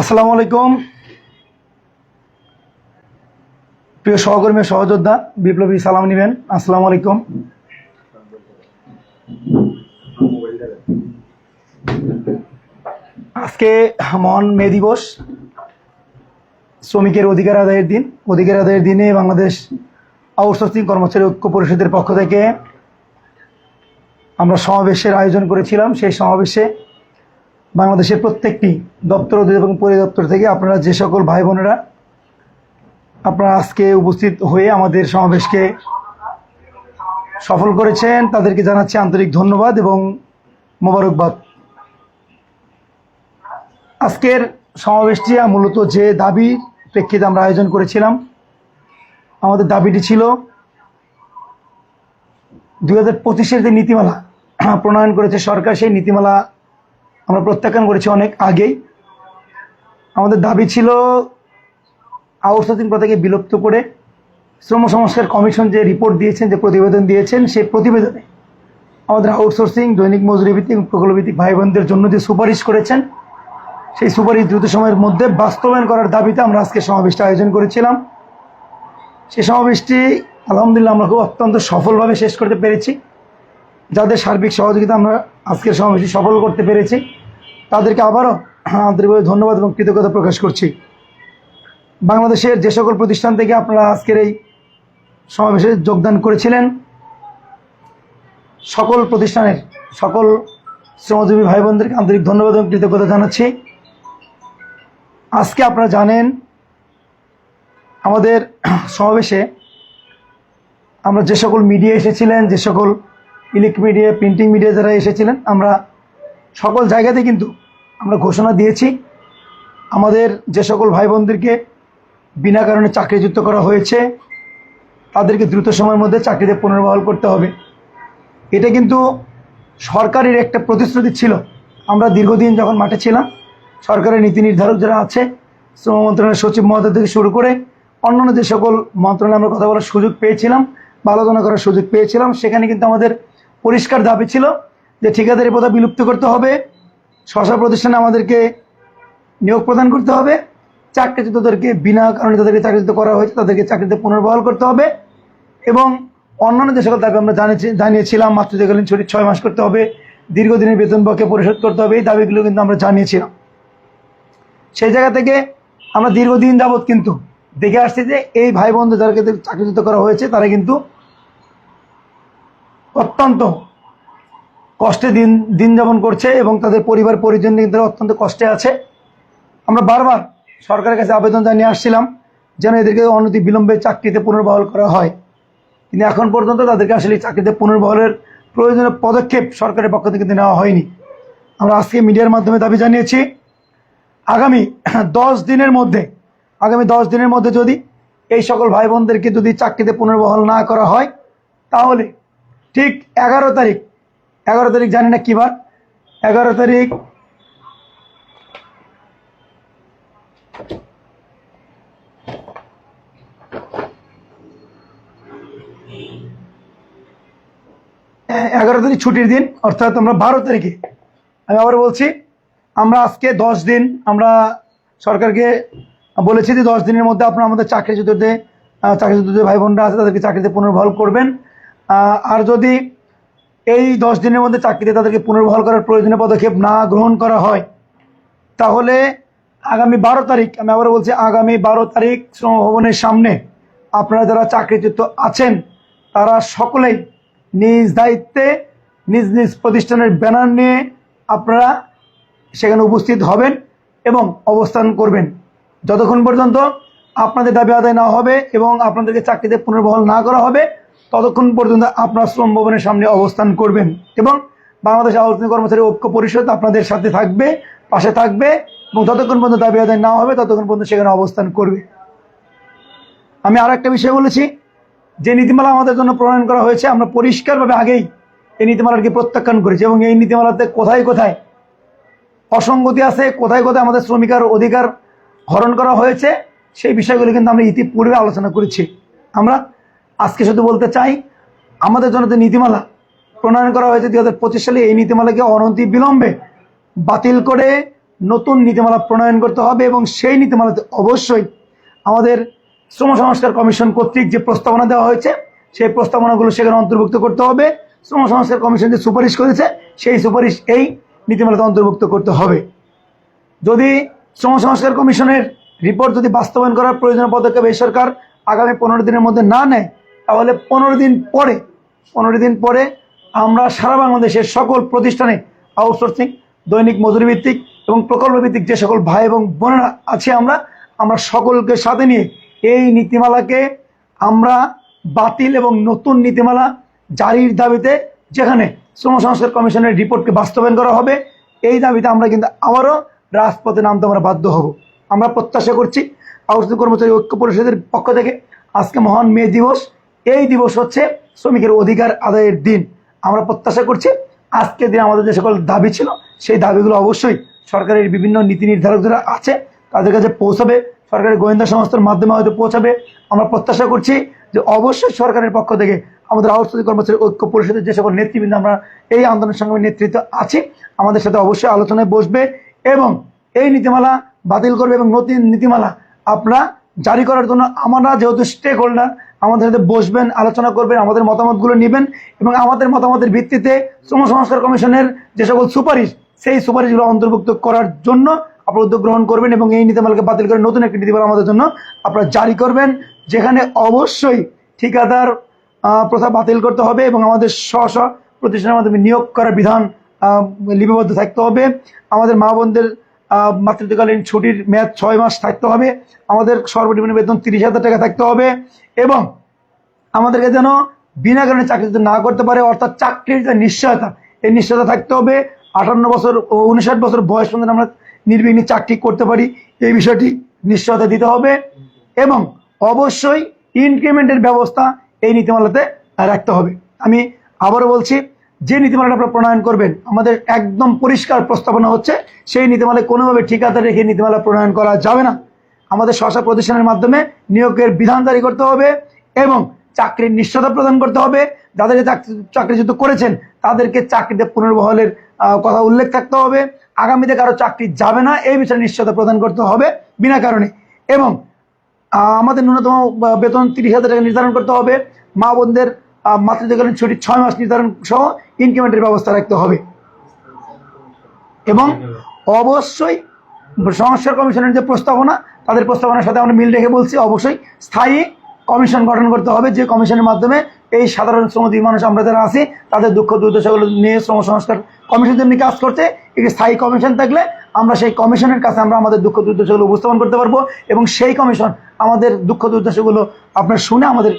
আসসালামু আলাইকুম। প্রিয় সহকর্মী, সহযোদ্ধা, বিপ্লবী সালাম নিবেন। আসসালামু আলাইকুম। আজকে মহান মে দিবস। শ্রমিকের অধিকার আদায়ের দিন। অধিকার আদায়ের দিনে বাংলাদেশ আউটসোর্সিং কর্মচারী ঐক্য পরিষদের পক্ষ থেকে আমরা সমাবেশের আয়োজন করেছিলাম। সেই সমাবেশে বাংলাদেশের প্রত্যেকটি দপ্তর এবং পরিদপ্তর থেকে আপনারা যে সকল ভাই বোনেরা আপনারা আজকে উপস্থিত হয়ে আমাদের সমাবেশকে সফল করেছেন, তাদেরকে জানাচ্ছি আন্তরিক ধন্যবাদ এবং মোবারকবাদ। আজকের সমাবেশটি মূলত যে দাবির প্রেক্ষিতে আমরা আয়োজন করেছিলাম, আমাদের দাবিটি ছিল দুই হাজার পঁচিশের যে নীতিমালা প্রণয়ন করেছে সরকার, সেই নীতিমালা আমরা প্রত্যাখ্যান করেছি অনেক আগেই। আমাদের দাবি ছিল আউটসোর্সিং প্রথাকে বিলুপ্ত করে শ্রম সংস্কার কমিশন যে রিপোর্ট দিয়েছেন, যে প্রতিবেদন দিয়েছেন, সেই প্রতিবেদনে আমাদের আউটসোর্সিং, দৈনিক মজুরি ভিত্তিক প্রকল্পভিত্তিক ভাই বোনদের জন্য যে সুপারিশ করেছেন, সেই সুপারিশ দ্রুত সময়ের মধ্যে বাস্তবায়ন করার দাবিতে আমরা আজকে সমাবেশটা আয়োজন করেছিলাম। সেই সমাবেশটি, আলহামদুলিল্লাহ, আমরা খুব অত্যন্ত সফলভাবে শেষ করতে পেরেছি। যাদের সার্বিক সহযোগিতা আমরা আজকের সমাবেশটি সফল করতে পেরেছি, তাদেরকে আবারও আন্তরিকভাবে ধন্যবাদ এবং কৃতজ্ঞতা প্রকাশ করছি। বাংলাদেশের যে সকল প্রতিষ্ঠান থেকে আপনারা আজকের এই সমাবেশে যোগদান করেছিলেন, সকল প্রতিষ্ঠানের সকল শ্রমজীবী ভাই বোনদেরকে আন্তরিক ধন্যবাদ এবং কৃতজ্ঞতা জানাচ্ছি। আজকে আপনারা জানেন, আমাদের সমাবেশে আমরা যে সকল মিডিয়া এসেছিলেন, যে সকল ইলেকট্রিক মিডিয়া প্রিন্টিং মিডিয়া যারা এসেছিলেন, আমরা সকল জায়গাতে কিন্তু আমরা ঘোষণা দিয়েছি। আমাদের যে সকল ভাই বোনদেরকে বিনা কারণে চাকরিযুক্ত করা হয়েছে, তাদেরকে দ্রুত সময়ের মধ্যে চাকরিতে পুনর্বহাল করতে হবে। এটা কিন্তু সরকারের একটা প্রতিশ্রুতি ছিল। আমরা দীর্ঘদিন যখন মাঠে ছিলাম, সরকারের নীতি নির্ধারক যারা আছে, শ্রম মন্ত্রণালয়ের সচিব মহোদয় থেকে শুরু করে অন্যান্য যে সকল মন্ত্রণালয়ে আমরা কথা বলার সুযোগ পেয়েছিলাম বা আলোচনা করার সুযোগ পেয়েছিলাম, সেখানে কিন্তু আমাদের পরিষ্কার দাবি ছিল যে ঠিকাদারি প্রথা বিলুপ্ত করতে হবে। স্বশা প্রতিষ্ঠানে আমাদেরকে নিয়োগ প্রদান করতে হবে। চাকরিচ্যুতদেরকে বিনা কারণে তাদেরকে চাকরিচ্যুত করা হয়েছে, তাদেরকে চাকরিতে পুনর্বহাল করতে হবে এবং অন্যান্য যে সকল দাবি আমরা জানিয়েছি, জানিয়েছিলাম মাতৃত্বকালীন ছুটি ছয় মাস করতে হবে, দীর্ঘদিনের বেতন পক্ষে পরিশোধ করতে হবে, এই দাবিগুলো কিন্তু আমরা জানিয়েছিলাম। সেই জায়গা থেকে আমরা দীর্ঘদিন যাবৎ কিন্তু দেখে আসছি যে এই ভাই বোনদের যাদেরকে চাকরিচ্যুত করা হয়েছে, তারা কিন্তু অত্যন্ত কষ্টে দিন দিন যাপন করছে এবং তাদের পরিবার, পরিজন তারা অত্যন্ত কষ্টে আছে। আমরা বারবার সরকারের কাছে আবেদন জানিয়ে আসছিলাম যেন এদেরকে অনতি বিলম্বে চাকরিতে পুনর্বহাল করা হয়। কিন্তু এখন পর্যন্ত তাদেরকে আসলে চাকরিতে পুনর্বহালের প্রয়োজনীয় পদক্ষেপ সরকারের পক্ষ থেকে নেওয়া হয়নি। আমরা আজকে মিডিয়ার মাধ্যমে দাবি জানিয়েছি, আগামী দশ দিনের মধ্যে, আগামী দশ দিনের মধ্যে যদি এই সকল ভাই বোনদেরকে যদি চাকরিতে পুনর্বহাল না করা হয়, তাহলে ঠিক এগারো তারিখ। এগারো তারিখ জানি না কী বার এগারো তারিখ। এগারো তারিখ ছুটির দিন অর্থাৎ আমরা বারো তারিখে। আমি আবার বলছি আমরা আজকে দশ দিন আমরা সরকারকে বলেছি যে দশ দিনের মধ্যে আপনারা আমাদের চাকরিচ্যুতদের আহ, চাকরিচ্যুতদের ভাই বোনরা আছে তাদেরকে চাকরিতে পুনর্বহাল করবেন। আর যদি এই দশ দিনের মধ্যে চাকরিতে তাদেরকে পুনর্বহাল করার প্রয়োজনীয় পদক্ষেপ না গ্রহণ করা হয়, তাহলে আগামী বারো তারিখ, আমি আবার বলছি, আগামী বারো তারিখ শ্রম ভবনের সামনে আপনারা যারা চাকরিচ্যুত আছেন, তারা সকলেই নিজ দায়িত্বে, নিজ নিজ প্রতিষ্ঠানের ব্যানার নিয়ে আপনারা সেখানে উপস্থিত হবেন এবং অবস্থান করবেন। যতক্ষণ পর্যন্ত আপনাদের দাবি আদায় না হবে এবং আপনাদেরকে চাকরিতে পুনর্বহাল না করা হবে ততক্ষণ পর্যন্ত আপনার শ্রম ভবনের সামনে অবস্থান করবেন এবং বাংলাদেশ আলোচনা কর্মচারী ঐক্য পরিষদ আপনাদের সাথে থাকবে, পাশে থাকবে এবং যতক্ষণ পর্যন্ত দাবি আদায় না হবে, ততক্ষণ পর্যন্ত সেখানে অবস্থান করবে। আমি আর একটা বিষয় বলেছি, যে নীতিমালা আমাদের জন্য প্রণয়ন করা হয়েছে, আমরা পরিষ্কারভাবে আগেই এই নীতিমালাকে প্রত্যাখ্যান করেছি এবং এই নীতিমালাতে কোথায় কোথায় অসঙ্গতি আছে, কোথায় কোথায় আমাদের শ্রমিকার অধিকার হরণ করা হয়েছে, সেই বিষয়গুলো কিন্তু আমরা ইতিপূর্বে আলোচনা করেছি। আমরা আজকে শুধু বলতে চাই, আমাদের জন্য যে নীতিমালা প্রণয়ন করা হয়েছে দুই হাজার পঁচিশ সালে, এই নীতিমালাকে অনতি বিলম্বে বাতিল করে নতুন নীতিমালা প্রণয়ন করতে হবে এবং সেই নীতিমালাতে অবশ্যই আমাদের শ্রম সংস্কার কমিশন কর্তৃক যে প্রস্তাবনা দেওয়া হয়েছে, সেই প্রস্তাবনাগুলো সেখানে অন্তর্ভুক্ত করতে হবে। শ্রম সংস্কার কমিশন যে সুপারিশ করেছে, সেই সুপারিশ এই নীতিমালাতে অন্তর্ভুক্ত করতে হবে। যদি শ্রম সংস্কার কমিশনের রিপোর্ট যদি বাস্তবায়ন করার প্রয়োজনীয় পদক্ষেপ এই সরকার আগামী পনেরো দিনের মধ্যে না নেয় তাহলে পনেরো দিন পরে, পনেরো দিন পরে আমরা সারা বাংলাদেশের সকল প্রতিষ্ঠানে আউটসোর্সিং দৈনিক মজুরি ভিত্তিক এবং প্রকল্প ভিত্তিক যে সকল ভাই এবং বোনেরা আছে আমরা আমরা সকলকে সাথে নিয়ে এই নীতিমালাকে আমরা বাতিল এবং নতুন নীতিমালা জারির দাবিতে যেখানে শ্রম সংস্কার কমিশনের রিপোর্টকে বাস্তবায়ন করা হবে, এই দাবিতে আমরা কিন্তু আবারও রাজপথে নামতে আমরা বাধ্য হব। আমরা প্রত্যাশা করছি আউটসোর্সিং কর্মচারী ঐক্য পরিষদের পক্ষ থেকে আজকে মহান মে দিবস এই দিবস হচ্ছে শ্রমিকের অধিকার আদায়ের দিন। আমরা প্রত্যাশা করছি আজকের দিন আমাদের যে সকল দাবি ছিল, সেই দাবিগুলো অবশ্যই সরকারের বিভিন্ন নীতি নির্ধারক যারা আছে, তাদের কাছে পৌঁছাবে। সরকারের গোয়েন্দা সংস্থার মাধ্যমে হয়তো পৌঁছাবে। আমরা প্রত্যাশা করছি যে অবশ্যই সরকারের পক্ষ থেকে আমাদের আউটসোর্সিং কর্মচারী ঐক্য পরিষদের যে সকল নেতৃবৃন্দ আমরা এই আন্দোলন সংগ্রামের নেতৃত্ব আছি, আমাদের সাথে অবশ্যই আলোচনায় বসবে এবং এই নীতিমালা বাতিল করবে এবং নতুন নীতিমালা আপনারা জারি করার জন্য আমরা যেহেতু স্টেক হোল্ডার আমাদের সাথে বসবেন, আলোচনা করবেন, আমাদের মতামতগুলো নেবেন এবং আমাদের মতামতের ভিত্তিতে শ্রম সংস্কার কমিশনের যে সকল সুপারিশ, সেই সুপারিশগুলো অন্তর্ভুক্ত করার জন্য আপনারা উদ্যোগ গ্রহণ করবেন এবং এই নীতিমালাকে বাতিল করে নতুন একটি নীতিমালা আমাদের জন্য আপনারা জারি করবেন, যেখানে অবশ্যই ঠিকাদার প্রথা বাতিল করতে হবে এবং আমাদের স্ব স্ব প্রতিষ্ঠানের মাধ্যমে নিয়োগ করার বিধান লিপিবদ্ধ থাকতে হবে। আমাদের মা বোনদের মাতৃত্বকালীন ছুটির মেয়াদ ছয় মাস থাকতে হবে। আমাদের সর্বনিম্ন বেতন তিরিশ হাজার টাকা থাকতে হবে এবং আমাদেরকে যেন বিনা কারণে চাকরি যাতে না করতে পারে, অর্থাৎ চাকরির যে নিশ্চয়তা। এই নিশ্চয়তা থাকতে হবে। আটান্ন বছর ও উনষাট বছর বয়স পর্যন্ত আমরা নির্বিঘ্নে চাকরি করতে পারি। এই বিষয়টি নিশ্চয়তা দিতে হবে এবং অবশ্যই ইনক্রিমেন্টের ব্যবস্থা এই নীতিমালাতে রাখতে হবে। আমি আবারও বলছি যে নীতিমালাটা আপনারা প্রণয়ন করবেন, আমাদের একদম পরিষ্কার প্রস্তাবনা হচ্ছে, সেই নীতিমালায় কোনোভাবে ঠিকাদার রেখে নীতিমালা প্রণয়ন করা যাবে না। আমাদের স্বশা প্রতিষ্ঠানের মাধ্যমে নিয়োগের বিধান জারি করতে হবে এবং চাকরির নিশ্চয়তা প্রদান করতে হবে। যাদেরকে চাকরি, চাকরিচ্যুত করেছেন, তাদেরকে চাকরিতে পুনর্বহলের কথা উল্লেখ থাকতে হবে। আগামীতে কারও চাকরি যাবে না, এই বিষয়ে নিশ্চয়তা প্রদান করতে হবে বিনা কারণে। এবং আমাদের ন্যূনতম বেতন তিরিশ হাজার টাকা নির্ধারণ করতে হবে। মা বোনদের মাতৃত্বকালীন ছুটি ছয় মাস নির্ধারণ সহ ইনক্রিমেন্টের ব্যবস্থা রাখতে হবে। এবং অবশ্যই সংস্কার কমিশনের যে প্রস্তাবনা, তাদের প্রস্তাবনার সাথে আমরা মিল রেখে বলছি, অবশ্যই স্থায়ী কমিশন গঠন করতে হবে, যে কমিশনের মাধ্যমে এই সাধারণ শ্রমজীবী মানুষ আমরা যারা আছি, তাদের দুঃখ দুর্দশাগুলো নিয়ে শ্রম সংস্কার কমিশন যেমনি কাজ করছে, একটি স্থায়ী কমিশন থাকলে আমরা সেই কমিশনের কাছে আমরা আমাদের দুঃখ দুর্দশাগুলো উপস্থাপন করতে পারব এবং সেই কমিশন আমাদের দুঃখ দুর্দশাগুলো আপনার শুনে আমাদের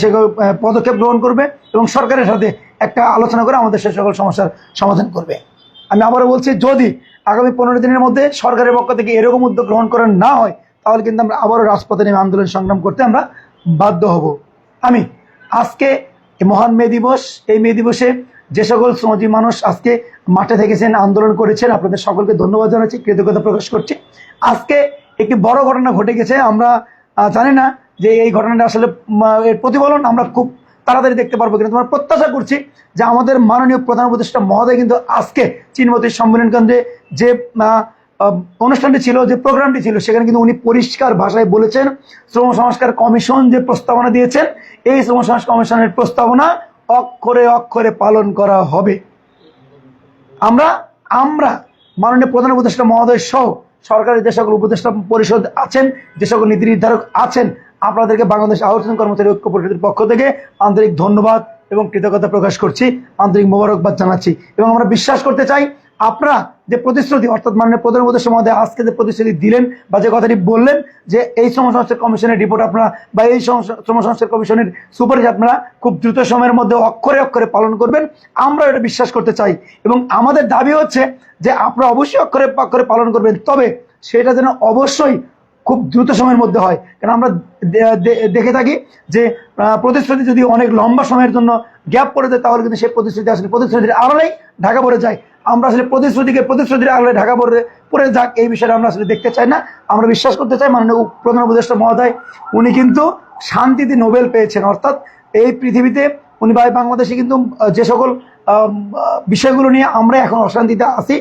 সেগুলো পদক্ষেপ গ্রহণ করবে এবং সরকারের সাথে একটা আলোচনা করে আমাদের সে সকল সমস্যার সমাধান করবে। আমি আবারও বলছি, যদি আগামী পনেরো দিনের মধ্যে সরকারের পক্ষ থেকে এরকম উদ্যোগ গ্রহণ করা না হয়, তাহলে কিন্তু আমরা আবারও রাজপথে নেমে আন্দোলন সংগ্রাম করতে আমরা বাধ্য হব। আমি আজকে মহান মে দিবস, এই মে দিবসে যে সকল শ্রমজীবী মানুষ আজকে মাঠে থেকেছেন, আন্দোলন করেছেন, আপনাদের সকলকে ধন্যবাদ জানাচ্ছি, কৃতজ্ঞতা প্রকাশ করছি। আজকে একটি বড় ঘটনা ঘটে গেছে, আমরা জানি না যে এই ঘটনাটা আসলে এর প্রতিফলন আমরা খুব তাড়াতাড়ি দেখতে পারব কিন্তু আমরা প্রত্যাশা করছি যে আমাদের মাননীয় প্রধান উপদেষ্টা মহোদয় কিন্তু আজকে চীনমতি সম্মেলন কেন্দ্রে যে অনুষ্ঠানটি ছিল, যে প্রোগ্রামটি ছিল, সেখানে কিন্তু উনি পরিষ্কার ভাষায় বলেছেন, শ্রম সংস্কার কমিশন যে প্রস্তাবনা দিয়েছেন, এই শ্রম সংস্কার কমিশনের প্রস্তাবনা অক্ষরে অক্ষরে পালন করা হবে। আমরা আমরা মাননীয় প্রধান উপদেষ্টা মহোদয় সহ সরকারের যে সকল উপদেষ্টা পরিষদ আছেন, যে সকল নীতি নির্ধারক আছেন আপনাদেরকে বাংলাদেশ আউটসোর্সিং কর্মচারী ঐক্য পরিষদের পক্ষ থেকে আন্তরিক ধন্যবাদ এবং কৃতজ্ঞতা প্রকাশ করছি, আন্তরিক মোবারকবাদ জানাচ্ছি। এবং আমরা বিশ্বাস করতে চাই, আপনারা যে প্রতিশ্রুতি, অর্থাৎ মাননীয় প্রধান উপদেষ্টা মহোদয় আজকে যে প্রতিশ্রুতি দিলেন বা যে কথাটি বললেন, যে এই শ্রম সংস্কার কমিশনের রিপোর্ট আপনারা বা এই সংস- শ্রম কমিশনের সুপারিশ আপনারা খুব দ্রুত সময়ের মধ্যে অক্ষরে অক্ষরে পালন করবেন আমরা এটা বিশ্বাস করতে চাই। এবং আমাদের দাবি হচ্ছে যে আপনারা অবশ্যই অক্ষরে অক্ষরে পালন করবেন, তবে সেটা যেন অবশ্যই খুব দ্রুত সময়ের মধ্যে হয়। কারণ আমরা দেখে থাকি যে প্রতিশ্রুতি যদি অনেক লম্বা সময়ের জন্য গ্যাপ পড়ে যায়, তাহলে কিন্তু সেই প্রতিশ্রুতি আসলে প্রতিশ্রুতির আড়ালেই ঢাকা পড়ে যায়। আমরা আসলে প্রতিশ্রুতিকে প্রতিশ্রুতির আড়ালে ঢাকা পড়ে পড়ে যাক, এই বিষয়টা আমরা আসলে দেখতে চাই না। আমরা বিশ্বাস করতে চাই মাননীয় প্রধান উপদেষ্টা মহোদয়, উনি কিন্তু শান্তিতে নোবেল পেয়েছেন। অর্থাৎ এই পৃথিবীতে উনি ভাই বাংলাদেশে কিন্তু যে সকল বিষয়গুলো নিয়ে আমরা এখন অশান্তিতে আছি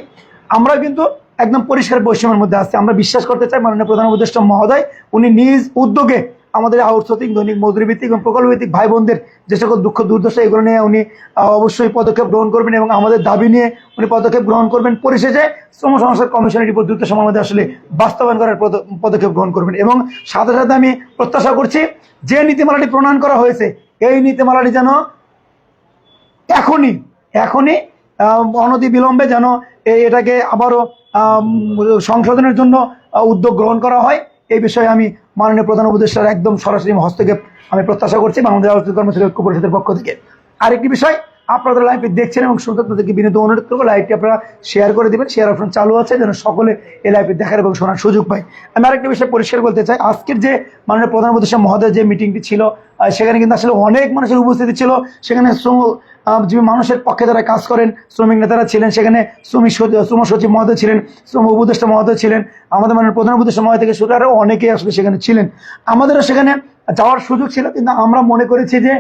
আমরা কিন্তু একদম পরিষ্কার বৈষম্যের মধ্যে আসছে আমরা বিশ্বাস করতে চাই মাননীয় প্রধান উপদেষ্টা মহোদয়, উনি নিজ উদ্যোগে আমাদের আউটসোর্সিং দৈনিক মজুরি ভিত্তিক এবং প্রকল্প ভিত্তিক ভাই বোনদের যে সকল দুঃখ, দুর্দশা, এগুলো নিয়ে উনি অবশ্যই পদক্ষেপ গ্রহণ করবেন এবং আমাদের দাবি নিয়ে উনি পদক্ষেপ গ্রহণ করবেন। পরিশেষে শ্রম সংস্কার কমিশনের রিপোর্ট দ্রুত সময়ের মধ্যে আসলে বাস্তবায়ন করার পদ- পদক্ষেপ গ্রহণ করবেন। এবং সাথে সাথে আমি প্রত্যাশা করছি, যে নীতিমালাটি প্রণয়ন করা হয়েছে, এই নীতিমালাটি যেন এখনই এখনই অনতি বিলম্বে যেন এটাকে আবারও সংশোধনের জন্য উদ্যোগ গ্রহণ করা হয়। এই বিষয়ে আমি মাননীয় প্রধান উপদেষ্টার একদম সরাসরি হস্তক্ষেপ আমি প্রত্যাশা করছি বাংলাদেশ আলোচনা কর্মচারী ঐক্য পরিষদের পক্ষ থেকে। আরেকটি বিষয়, আপনারা লাইভটি দেখছেন এবং শুনতে তাদেরকে বিনীত অনুরোধ করব লাইভটি আপনারা শেয়ার করে দিবেন শেয়ার অপশন চালু আছে, যেন সকলে এই লাইভটি দেখার এবং শোনার সুযোগ পায়। আমি আরেকটি বিষয় পরিষ্কার বলতে চাই, আজকের যে মাননীয় প্রধান মহোদয় যে মিটিংটি ছিল সেখানে কিন্তু আসলে অনেক মানুষের উপস্থিতি ছিল, সেখানে যে মানুষের পক্ষে যারা কাজ করেন, শ্রমিক নেতারা ছিলেন সেখানে, শ্রমিক শ্রম সচিব মহোদয় ছিলেন, শ্রম উপদেষ্টা মহোদয় ছিলেন, আমাদের মানে প্রধান উপদেষ্টা মহোদয় থেকে শুরু আরও অনেকেই আসলে সেখানে ছিলেন। আমাদেরও সেখানে যাওয়ার সুযোগ ছিল, কিন্তু আমরা মনে করেছি যে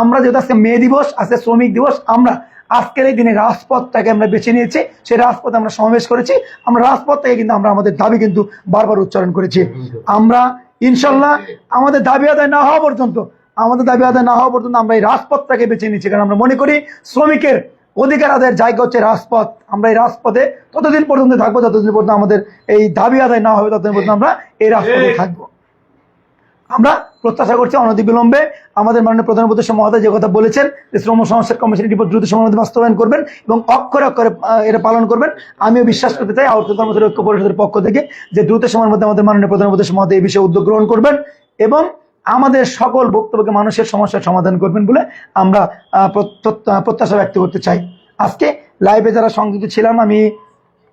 আমরা যেহেতু আজকে মে দিবস, আজকে শ্রমিক দিবস, আমরা আজকের এই দিনে রাজপথটাকে আমরা বেছে নিয়েছি সেই রাজপথে আমরা সমাবেশ করেছি, আমরা রাজপথ থেকে কিন্তু আমরা আমাদের দাবি কিন্তু বারবার উচ্চারণ করেছি। আমরা ইনশাল্লাহ আমাদের দাবি আদায় না হওয়া পর্যন্ত আমাদের দাবি আদায় না হওয়া পর্যন্ত আমরা এই রাজপথটাকে বেছে নিচ্ছি। কারণ আমরা মনে করি শ্রমিকের অধিকার আদায়ের জায়গা হচ্ছে রাজপথ। আমরা এই রাজপথে ততদিন পর্যন্ত থাকব যতদিন পর্যন্ত আমাদের এই দাবি আদায় না হবে ততদিন পর্যন্ত আমরা এই রাজপথে থাকব। আমরা প্রত্যাশা করছি অনতিবিলম্বে আমাদের মাননীয় প্রধান উপদেষ্টা মহোদয় যে কথা বলেছেন যে শ্রম সংস্কার কমিশনের রিপোর্ট দ্রুত মধ্যে বাস্তবায়ন করবেন এবং অক্ষরে অক্ষরে এটা পালন করবেন। আমিও বিশ্বাস করতে চাই আহত কর্মচারী ঐক্য পরিষদের পক্ষ থেকে যে দ্রুত সময়ের মধ্যে আমাদের মাননীয় প্রধান উপদেষ্টা মহোদয় এই বিষয়ে উদ্যোগ গ্রহণ করবেন এবং আমাদের সকল বক্তব্যকে মানুষের সমস্যার সমাধান করবেন বলে আমরা প্রত্যাশা ব্যক্ত করতে চাই। আজকে লাইভে যারা সংযুক্ত ছিলাম, আমি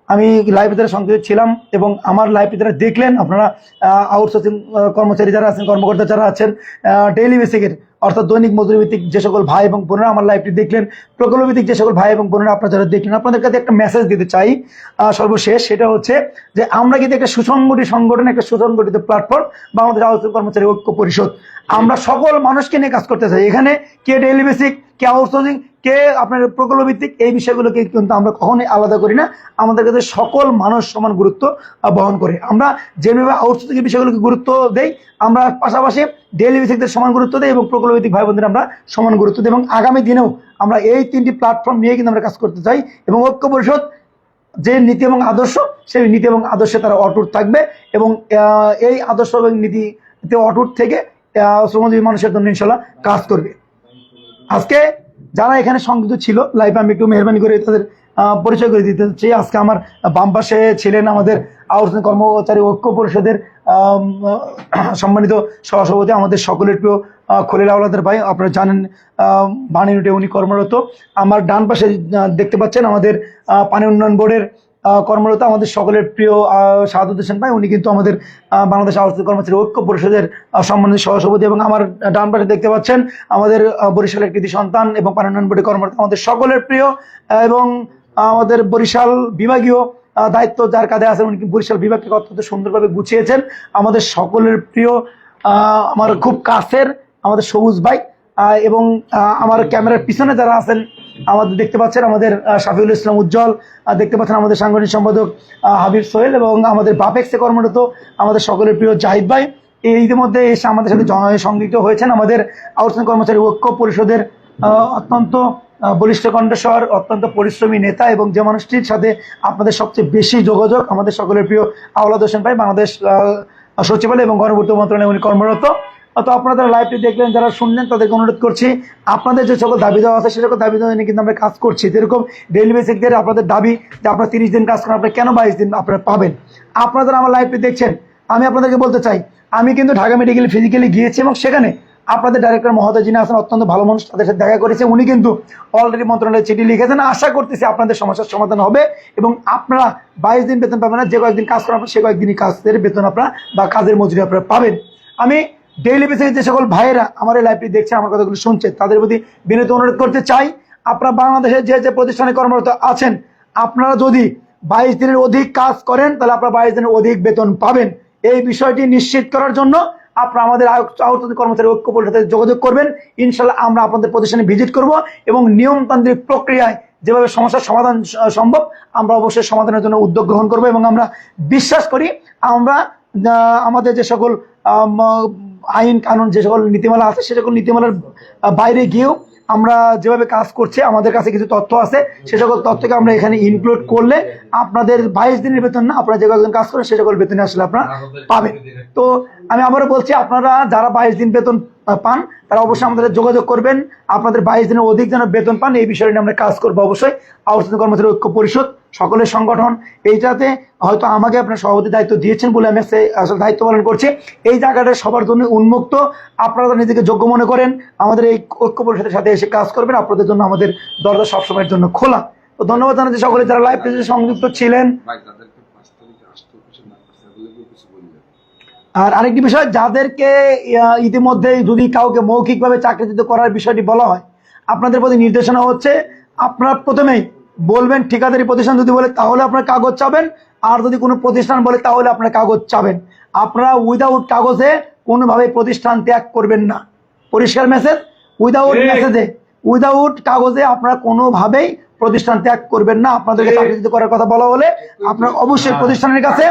আমি লাইভে যারা সংযুক্ত ছিলাম এবং আমার লাইভে যারা দেখলেন, আপনারা আউটসোর্সিং কর্মচারী যারা আছেন, কর্মকর্তা যারা আছেন ডেইলি বেসিকের অর্থাৎ দৈনিক মজুরি ভিত্তিক যে সকল ভাই এবং বোনেরা আমার লাইফটি দেখলেন প্রকল্প ভিত্তিক যে সকল ভাই এবং বোনেরা আপনারা যারা দেখলেন, আপনাদের কাছে একটা মেসেজ দিতে চাই। সর্বশেষ সেটা হচ্ছে যে, আমরা কিন্তু একটা সুসংগঠিত সংগঠন, একটা সুসংগঠিত প্ল্যাটফর্ম বাংলাদেশ আওয়াজ কর্মচারী ঐক্য পরিষদ। আমরা সকল মানুষকে নিয়ে কাজ করতে চাই। এখানে কে ডেইলি বেসিক কে আউটসোর্সিং, কে আপনার প্রকল্প ভিত্তিক এই বিষয়গুলোকে কিন্তু আমরা কখনোই আলাদা করি না। আমাদের কাছে সকল মানুষ সমান গুরুত্ব বহন করে। আমরা যেভাবে আউটসোর্সিং বিষয়গুলোকে গুরুত্ব দেই, আমরা পাশাপাশি ডেইলি বেসিকদের সমান গুরুত্ব দেই এবং প্রকল্প ভিত্তিক ভাই বোনদের আমরা সমান গুরুত্ব দিই। এবং আগামী দিনেও আমরা এই তিনটি প্ল্যাটফর্ম নিয়ে কিন্তু আমরা কাজ করতে চাই এবং ঐক্য পরিষদ, যে নীতি এবং আদর্শ, সেই নীতি এবং আদর্শে তারা অটুট থাকবে এবং এই আদর্শ এবং নীতিতে অটুট থেকে শ্রমজীবী মানুষের জন্য ইনশাল্লাহ কাজ করবে। আজকে যারা এখানে সংযুক্ত ছিল লাইভে আমি একটু মেহরবানি করে তাদের পরিচয় করে দিতে চাই। আজকে আমার বাম পাশে ছিলেন আমাদের আউটসোর্সিং কর্মচারী ঐক্য পরিষদের সম্মানিত সহসভাপতি আমাদের সকলের প্রিয় খলিল আওলাদের ভাই। আপনারা জানেন বাণীনুটে উনি কর্মরত। আমার ডান পাশে দেখতে পাচ্ছেন আমাদের পানি উন্নয়ন বোর্ডের কর্মরত আমাদের সকলের প্রিয় সাহাদুদ হোসেন ভাই, উনি কিন্তু আমাদের বাংলাদেশ আউটসোর্সিং কর্মচারী ঐক্য পরিষদের সম্মানিত সহসভাপতি এবং আমার ডান পাশে দেখতে পাচ্ছেন আমাদের বরিশালের কৃতি সন্তান এবং পানি উন্নয়ন বোর্ডের কর্মরত আমাদের সকলের প্রিয় এবং আমাদের বরিশাল বিভাগীয় দায়িত্ব যার কাঁধে আছেন উনি বরিশাল বিভাগকে অত্যন্ত সুন্দরভাবে গুছিয়েছেন। আমাদের সকলের প্রিয় আমার খুব কাছের আমাদের সবুজ ভাই এবং আমার ক্যামেরার পিছনে যারা আছেন আমাদের দেখতে পাচ্ছেন আমাদের শাফিউল ইসলাম উজ্জ্বল দেখতে পাচ্ছেন আমাদের সাংগঠনিক সম্পাদক হাবিব সোহেল এবং আমাদের বাপেক্সে কর্মরত আমাদের সকলের প্রিয় জাহিদ ভাই। এই ইতিমধ্যে এসে আমাদের সাথে সংযুক্ত হয়েছেন আমাদের আউটসোর্সিং কর্মচারী ঐক্য পরিষদের অত্যন্ত বলিষ্ঠ কণ্ঠস্বর, অত্যন্ত পরিশ্রমী নেতা এবং যে মানুষটির সাথে আপনাদের সবচেয়ে বেশি যোগাযোগ আমাদের সকলের প্রিয় আওলাদ হোসেন ভাই, বাংলাদেশ সচিবালয় এবং গণপূর্ত মন্ত্রণালয়ে উনি কর্মরত। তো আপনারা লাইভটি দেখলেন, যারা শুনলেন, তাদেরকে অনুরোধ করছি, আপনাদের যে সকল দাবি দেওয়া আছে সেরকম দাবি দেওয়া নিয়ে কিন্তু আমরা কাজ করছি। যেরকম ডেইলি বেসিকদের আপনাদের দাবি যে আপনারা তিরিশ দিন কাজ করেন, আপনারা কেন বাইশ দিন আপনারা পাবেন? আপনারা আমার লাইভটি দেখছেন, আমি আপনাদেরকে বলতে চাই, আমি কিন্তু ঢাকা মেডিকেল ফিজিক্যালি গিয়েছি এবং সেখানে আপনাদের ডাইরেক্টর মহোদয় যিনি আছেন, অত্যন্ত ভালো মানুষ, তাদের সাথে দেখা করেছে। উনি কিন্তু অলরেডি মন্ত্রণালয়ে চিঠি লিখেছেন। আশা করতেছি আপনাদের সমস্যার সমাধান হবে এবং আপনারা বাইশ দিন বেতন পাবেন না, যে কয়েকদিন কাজ করেন, আপনারা সে কয়েকদিনই কাজের বেতন আপনারা বা কাজের মজুরি আপনারা পাবেন। আমি ডেইলি বেসিসে যে সকল ভাইয়েরা আমার এই লাইভটি দেখছে, আমার কথাগুলো শুনছে, তাদের প্রতি বিনীত অনুরোধ করতে চাই, আপনারা বাংলাদেশের যে যে প্রতিষ্ঠানে কর্মরত আছেন, আপনারা যদি বাইশ দিনের অধিক কাজ করেন, তাহলে আপনারা বাইশ দিনের অধিক বেতন পাবেন। এই বিষয়টি নিশ্চিত করার জন্য আপনারা আমাদের আউটসোর্সিং কর্মচারী ঐক্য পরিষদের যোগাযোগ করবেন। ইনশাল্লাহ আমরা আপনাদের প্রতিষ্ঠানে ভিজিট করব এবং নিয়মতান্ত্রিক প্রক্রিয়ায় যেভাবে সমস্যার সমাধান সম্ভব, আমরা অবশ্যই সমাধানের জন্য উদ্যোগ গ্রহণ করব এবং আমরা বিশ্বাস করি, আমরা আমাদের যে সকল আইন কানুন যে সকল নীতিমালা আছে সে সকল নীতিমালার বাইরে গিয়েও আমরা যেভাবে কাজ করছি আমাদের কাছে কিছু তথ্য আছে। সে সকল তথ্যকে আমরা এখানে ইনক্লুড করলে আপনাদের বাইশ দিনের বেতন না আপনারা যে কয়েকজন কাজ করেন সে সকল বেতনে আসলে আপনারা পাবেন। তো আমি আবারও বলছি আপনারা যারা বাইশ দিন বেতন পান, তারা অবশ্যই আমাদের যোগাযোগ করবেন। আপনাদের বাইশ দিনের অধিক যেন বেতন পান, এই বিষয়ে নিয়ে আমরা কাজ করব অবশ্যই। আউটসোর্সিং কর্মচারী ঐক্য পরিষদ, সকলের সংগঠন, এইটাতে হয়তো আমাকে আপনার সভাপতি দায়িত্ব দিয়েছেন বলে আমি আজকে আসলে দায়িত্ব পালন করছি। এই জায়গাটা সবার জন্য উন্মুক্ত। আপনারা নিজেকে যোগ্য মনে করেন, আমাদের এই ঐক্য পরিষদের সাথে এসে কাজ করবেন। আপনাদের জন্য আমাদের দরজা সবসময়ের জন্য খোলা। তো ধন্যবাদ জানাচ্ছি সকলে যারা লাইভ সংযুক্ত ছিলেন ভাই তাদেরকে পাঁচ তারিখে আসতে কিছু না করছে এগুলো কিছু বললেন আর আরেকটি বিষয় যাদেরকে আহ, ইতিমধ্যেই যদি কাউকে মৌখিকভাবে চাকরিচ্যুত করার বিষয়টি বলা হয় আপনাদের প্রতি নির্দেশনা হচ্ছে আপনারা প্রথমেই বলবেন ঠিকাদারি প্রতিষ্ঠান যদি বলে তাহলে আপনার কাগজ চাবেন আর যদি কোনো প্রতিষ্ঠান বলে তাহলে আপনার কাগজ চাবেন। আপনারা উইদাউট কাগজে কোনোভাবে প্রতিষ্ঠান ত্যাগ করবেন না। পরিষ্কার মেসেজ উইদাউট মেসেজে উইদাউট কাগজে আপনারা কোনোভাবেই প্রতিষ্ঠান ত্যাগ করবেন না। আপনাদেরকে চাকরিচ্যুত করার কথা বলা হলে আপনার অবশ্যই প্রতিষ্ঠানের কাছে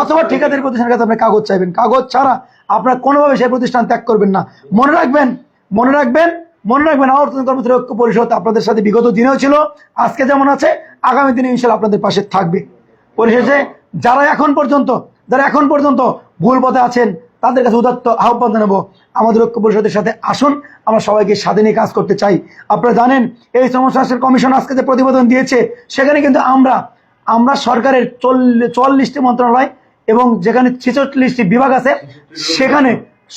অথবা ঠিকাদারি প্রতিষ্ঠানের কাছে আপনি কাগজ চাইবেন। কাগজ ছাড়া আপনার কোনোভাবে সেই প্রতিষ্ঠান ত্যাগ করবেন না। মনে রাখবেন মনে রাখবেন মনে রাখবেন আবর্তন কর্মচারী ঐক্য পরিষদ আপনাদের সাথে বিগত দিনেও ছিল আজকে যেমন আছে আগামী দিনে ইনশাল্লাহ আপনাদের পাশে থাকবে। পরিশেষে যারা এখন পর্যন্ত যারা এখন পর্যন্ত ভুল পথে আছেন তাদের কাছে উদাত্ত আহ্বান জানাব। আমাদের ঐক্য পরিষদের সাথে আসুন, আমরা সবাইকে স্বাধীনে কাজ করতে চাই। আপনারা জানেন, এই সমস্যা কমিশন আজকে যে প্রতিবেদন দিয়েছে, সেখানে কিন্তু আমরা আমরা সরকারের চল্লিশটি মন্ত্রণালয় এবং যেখানে ছেচল্লিশটি বিভাগ আছে, সেখানে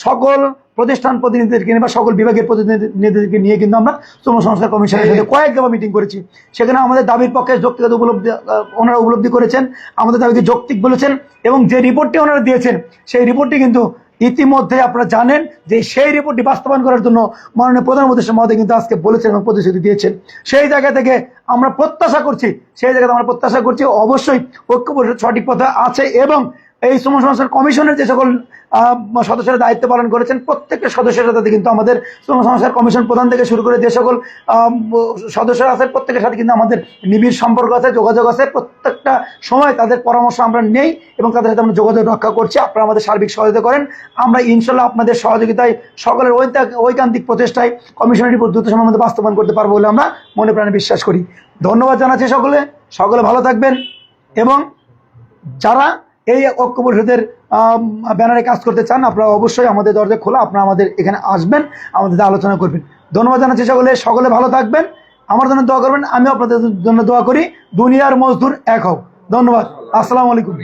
সকল প্রতিষ্ঠান প্রতিনিধিদেরকে নিয়ে বা সকল বিভাগের প্রতিনিধিদেরকে নিয়ে কিন্তু আমরা শ্রম সংস্কার কমিশনের সাথে কয়েক দফা মিটিং করেছি। সেখানে আমাদের দাবির পক্ষে যৌক্তিকতা উপলব্ধি ওনারা উপলব্ধি করেছেন আমাদের দাবিকে যৌক্তিক বলেছেন এবং যে রিপোর্টটি ওনারা দিয়েছেন সেই রিপোর্টটি কিন্তু ইতিমধ্যে আপনারা জানেন যে সেই রিপোর্টটি বাস্তবায়ন করার জন্য মাননীয় প্রধানমন্ত্রী মহোদয় কিন্তু আজকে বলেছেন এবং প্রতিশ্রুতি দিয়েছেন। সেই জায়গা থেকে আমরা প্রত্যাশা করছি সেই জায়গাতে আমরা প্রত্যাশা করছি অবশ্যই ঐক্য পরিষদ সঠিক পথে আছে এবং এই শ্রম সংস্কার কমিশনের যে সকল সদস্যরা দায়িত্ব পালন করেছেন, প্রত্যেকটা সদস্যের সাথে কিন্তু আমাদের শ্রম সংস্কার কমিশন প্রধান থেকে শুরু করে যে সকল সদস্যরা আছে প্রত্যেকের সাথে কিন্তু আমাদের নিবিড় সম্পর্ক আছে, যোগাযোগ আছে। প্রত্যেকটা সময় তাদের পরামর্শ আমরা নেই এবং তাদের সাথে আমরা যোগাযোগ রক্ষা করছি। আপনারা আমাদের সার্বিক সহযোগিতা করেন। আমরা ইনশাল্লাহ আপনাদের সহযোগিতায় সকলের ঐকান্তিক প্রচেষ্টায় কমিশনের রিপোর্ট দ্রুত সময়ের মধ্যে বাস্তবায়ন করতে পারব বলে আমরা মনে প্রাণে বিশ্বাস করি। ধন্যবাদ জানাচ্ছি সকলে। সকলে ভালো থাকবেন এবং যারা এই ঐক্য পরিষদের ব্যানারে কাজ করতে চান, আপনারা অবশ্যই আমাদের দরজা খোলা, আপনারা আমাদের এখানে আসবেন, আমাদের আলোচনা করবেন। ধন্যবাদ জানাচ্ছি সকলে সকলে ভালো থাকবেন। আমার জন্য দোয়া করবেন আমি আপনাদের জন্য দোয়া করি। দুনিয়ার মজদুর এক হোক ধন্যবাদ। আসসালাম আলাইকুম।